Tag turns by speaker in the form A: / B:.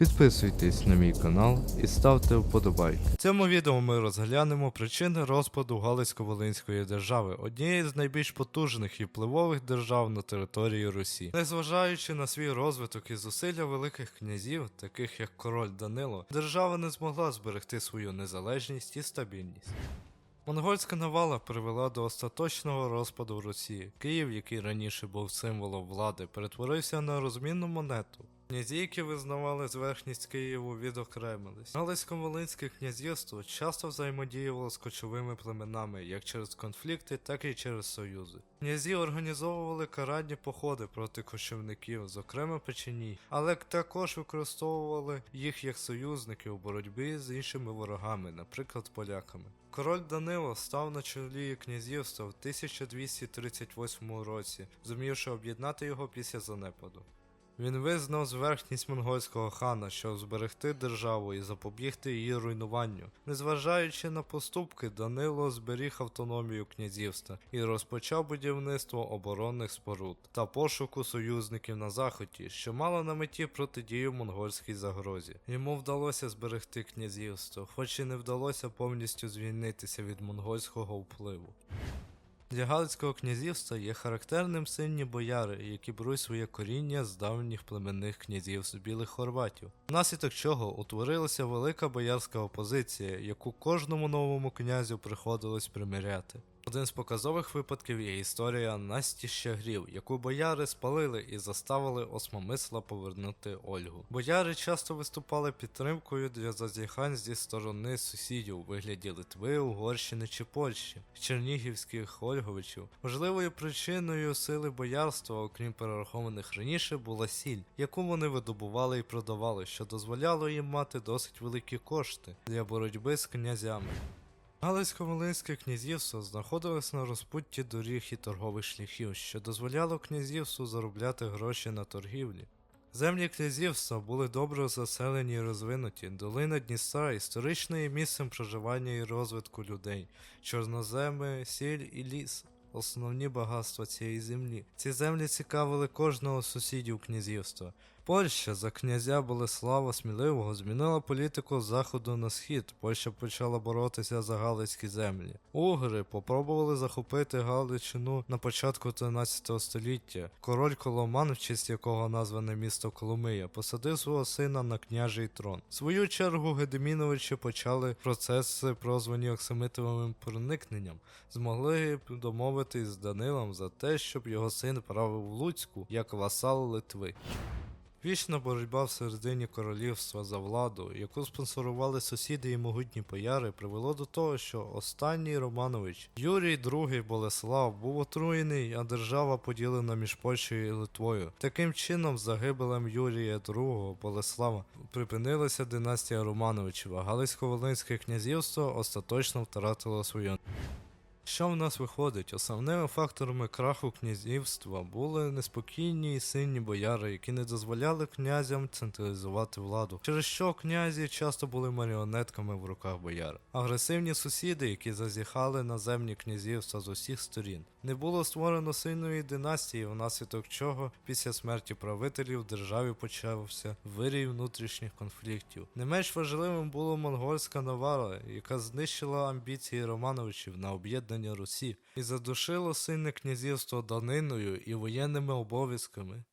A: Підписуйтесь на мій канал і ставте вподобайки. В цьому відео ми розглянемо причини розпаду Галицько-Волинської держави, однієї з найбільш потужних і впливових держав на території Русі. Незважаючи на свій розвиток і зусилля великих князів, таких як король Данило, держава не змогла зберегти свою незалежність і стабільність. Монгольська навала привела до остаточного розпаду Росії. Київ, який раніше був символом влади, перетворився на розмінну монету. Князі, які визнавали зверхність Києву, відокремились. Галицько-Волинське князівство часто взаємодіювало з кочовими племенами як через конфлікти, так і через союзи. Князі організовували каральні походи проти кочівників, зокрема печені, але також використовували їх як союзників у боротьбі з іншими ворогами, наприклад, поляками. Король Данило став на чолі князівства в 1238 році, зумівши об'єднати його після занепаду. Він визнав зверхність монгольського хана, щоб зберегти державу і запобігти її руйнуванню. Незважаючи на поступки, Данило зберіг автономію князівства і розпочав будівництво оборонних споруд та пошуку союзників на заході, що мало на меті протидію монгольській загрозі. Йому вдалося зберегти князівство, хоч і не вдалося повністю звільнитися від монгольського впливу. Для Галицького князівства є характерним сильні бояри, які беруть своє коріння з давніх племенних князів з білих хорватів, внаслідок чого утворилася велика боярська опозиція, яку кожному новому князю приходилось примиряти. Один з показових випадків є історія Насті Щагрів, яку бояри спалили і заставили осмомисла повернути Ольгу. Бояри часто виступали підтримкою для зазіхань зі сторони сусідів у вигляді Литви, Угорщини чи Польщі, чернігівських ольговичів. Важливою причиною сили боярства, окрім перерахованих раніше, була сіль, яку вони видобували і продавали, що дозволяло їм мати досить великі кошти для боротьби з князями. Галицько-Волинське князівство знаходилось на розпутті доріг і торгових шляхів, що дозволяло князівству заробляти гроші на торгівлі. Землі князівства були добре заселені і розвинуті. Долина Дністра історично є місцем проживання і розвитку людей, чорноземи, сіль і ліс. Основні багатства цієї землі. Ці землі цікавили кожного з сусідів князівства. Польща за князя Болеслава Сміливого змінила політику з заходу на схід. Польща почала боротися за галицькі землі. Угри попробували захопити Галичину на початку 13 століття. Король Коломан, в честь якого назване місто Коломия, посадив свого сина на княжий трон. В свою чергу Гедеміновичі почали процеси, прозвані Оксамитовим проникненням, змогли домовитись з Данилом за те, щоб його син правив в Луцьку як васал Литви. Вічна боротьба всередині королівства за владу, яку спонсорували сусіди і могутні бояри, привело до того, що останній Романович Юрій II Болеслав був отруєний, а держава поділена між Польщею і Литвою. Таким чином, загибелем Юрія II Болеслава припинилася династія Романовичів, Галицько-Волинське князівство остаточно втратило свою що в нас виходить? Основними факторами краху князівства були неспокійні і сильні бояри, які не дозволяли князям централізувати владу, через що князі часто були маріонетками в руках бояр. Агресивні сусіди, які зазіхали на земні князівства з усіх сторін. Не було створено сильної династії, внаслідок чого після смерті правителів в державі почався вирій внутрішніх конфліктів. Не менш важливим було монгольська навара, яка знищила амбіції Романовичів на об'єднання Русі і задушило сильне князівство даниною і воєнними обов'язками.